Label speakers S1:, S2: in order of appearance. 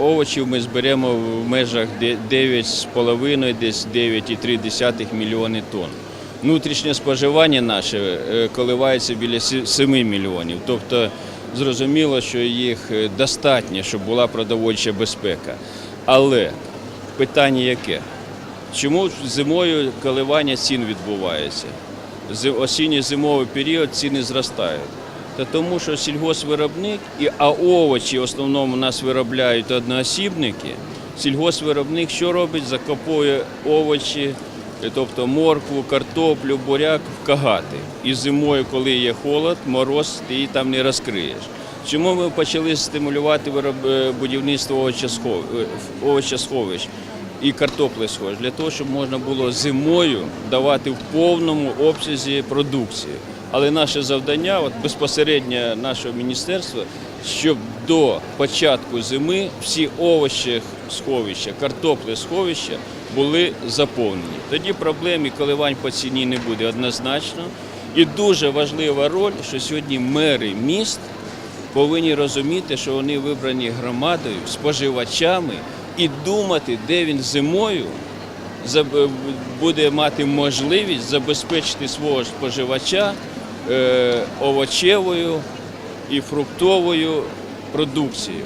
S1: Овочів ми зберемо в межах де- 9,5, десь 9,3 мільйони тонн. Внутрішнє споживання наше е, коливається біля 7 мільйонів. Тобто зрозуміло, що їх е, достатньо, щоб була продовольча безпека. Але питання яке? Чому зимою коливання цін відбувається? Зи- Осінньо-зимовий період ціни зростають. Та тому, що сільгоспвиробник, і, а овочі в основному нас виробляють одноосібники, сільгоспвиробник що робить? Закопує овочі, е, тобто моркву, картоплю, буряк в кагати. І зимою, коли є холод, мороз, ти її там не розкриєш. Чому ми почали стимулювати е, будівництво е, овочесховищ? і картопли схож, для того, щоб можна було зимою давати в повному обсязі продукції. Але наше завдання, от безпосередньо нашого міністерства, щоб до початку зими всі овочі сховища, картопли сховища були заповнені. Тоді проблем і коливань по ціні не буде однозначно. І дуже важлива роль, що сьогодні мери міст повинні розуміти, що вони вибрані громадою, споживачами і думати, де він зимою буде мати можливість забезпечити свого споживача овочевою і фруктовою продукцією.